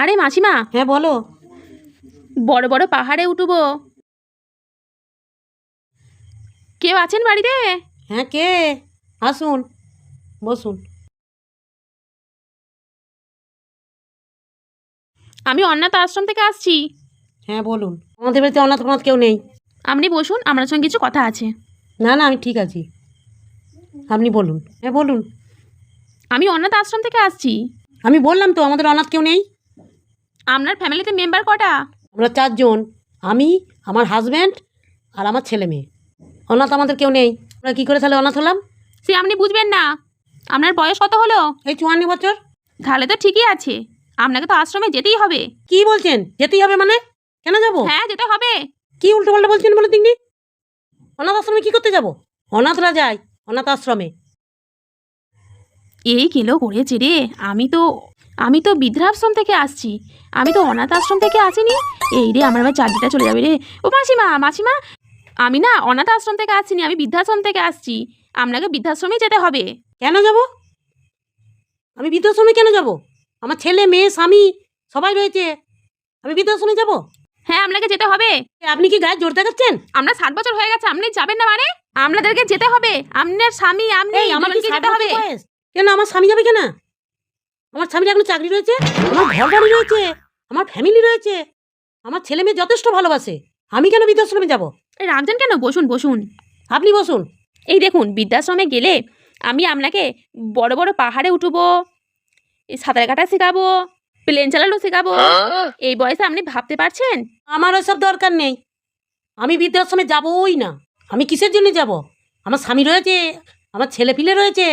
আরে মাসিমা। হ্যাঁ বলো। বড় বড় পাহাড়ে উঠব। কেউ আছেন বাড়িতে? হ্যাঁ কে? আসুন বসুন। আমি অন্নাথ আশ্রম থেকে আসছি। হ্যাঁ বলুন। আমাদের বাড়িতে অনাথ অনাথ কেউ নেই। আপনি বসুন আপনার সঙ্গে কিছু কথা আছে। না না আমি ঠিক আছি। আপনি বলুন। হ্যাঁ বলুন। আমি অন্নাথ আশ্রম থেকে আসছি। আমি বললাম তো আমাদের অনাথ কেউ নেই? আপনার ফ্যামিলিতে মেম্বার কটা? আমরা চারজন। আমি আমার হাজব্যান্ড আর আমার ছেলে মেয়ে। অনাথ আমাদের কেউ নেই। আমরা কী করে তাহলে অনাথ হলাম? সে আপনি বুঝবেন না। আপনার বয়স কত হলো? এই চুয়ান্ন বছর। তাহলে তো ঠিকই আছে। আপনাকে তো আশ্রমে যেতেই হবে। কি বলছেন? যেতেই হবে মানে? কেন যাব? হ্যাঁ যেতে হবে। কি উল্টো পাল্টা বলছেন বলে তিনি? অনাথ আশ্রমে কি করতে যাব? অনাথরা যায় অনাথ আশ্রমে। এই কিলো করেছে রে। আমি তো আমি তো বৃদ্ধাশ্রম থেকে আসছি। আমি তো অনাথ আশ্রম থেকে আসিনি। এই রে আমার আবার চাকরিটা চলে যাবে রে। ও মাসিমা মাসিমা! আমি না অনাথ আশ্রম থেকে আসছিনি আমি বৃদ্ধাশ্রম থেকে আসছি। আপনাকে বৃদ্ধাশ্রমেই যেতে হবে। কেন যাব? আমি বৃদ্ধাশ্রমে কেন যাব? আমার ছেলে মেয়ে স্বামী সবাই রয়েছে। আমি বৃদ্ধাশ্রমে যাব? হ্যাঁ আপনাকে যেতে হবে। আপনি কি গায়ে জোর দেখাচ্ছেন? আমরা সাত বছর হয়ে গেছে আপনি যাবেন না মানে? আপনাদেরকে যেতে হবে। আপনার স্বামী আপনি আমার যেতে হবে? কেন আমার স্বামী যাবে কেন? আমার স্বামীর এখনও চাকরি রয়েছে আমার ঘর বাড়ি রয়েছে আমার ফ্যামিলি রয়েছে আমার ছেলে মেয়ে যথেষ্ট ভালোবাসে। আমি কেন বৃদ্ধাশ্রমে যাব? এই রাখছেন কেন? বসুন বসুন। আপনি বসুন। এই দেখুন বৃদ্ধাশ্রমে গেলে আমি আপনাকে বড় বড় পাহাড়ে উঠবো এই সাঁতার কাটা শেখাবো প্লেন চালানো শেখাবো। এই বয়সে আপনি ভাবতে পারছেন? আমার ওসব দরকার নেই। আমি বৃদ্ধাশ্রমে যাবই না। আমি কিসের জন্য যাব? আমার স্বামী রয়েছে আমার ছেলে পিলে রয়েছে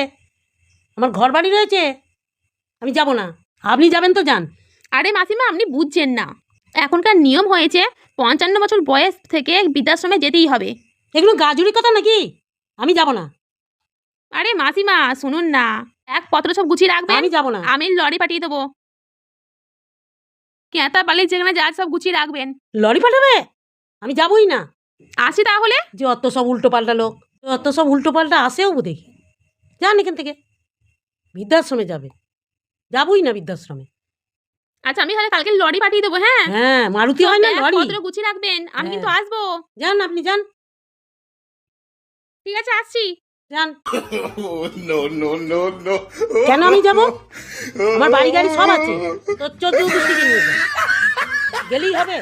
আমার ঘর বাড়ি রয়েছে আমি যাব না। আপনি যাবেন তো যান। আরে মাসিমা আপনি বুঝছেন না। এখনকার নিয়ম হয়েছে পঞ্চান্ন বছর বয়স থেকে বৃদ্ধাশ্রমে যেতেই হবে। এগুলো গাজুরি কথা নাকি? আমি যাব না। আরে মাসিমা শুনুন না। এক পত্র সব গুছিয়ে রাখবেন? আমি যাব না। আমি লরি পাঠিয়ে দেবো। কেঁতা পালি যেখানে যা সব গুছিয়ে রাখবেন। লরি পাঠাবে? আমি যাবই না। আসি তাহলে? যে অত সব উল্টো পাল্টা লোক অত সব উল্টো পাল্টা আসেও দেখি যান এখান থেকে। বৃদ্ধাশ্রমে যাবে। যাবই না বৃদ্ধাশ্রমে। আচ্ছা আমি তাহলে কালকে লরি পাঠিয়ে দেবো হ্যাঁ? হ্যাঁ মারুতি হয় না লরি? ব্যাগপত্র গুছিয়ে রাখবেন আমি কিন্তু হ্যাঁ। আসব। যান আপনি যান। ঠিক আছে আসছি। যান। Oh, no, no, no, no. কেন আমি যাব? আমার বাড়ি গাড়ি সব আছে। তোর চোদ্দ। গেলেই হবে।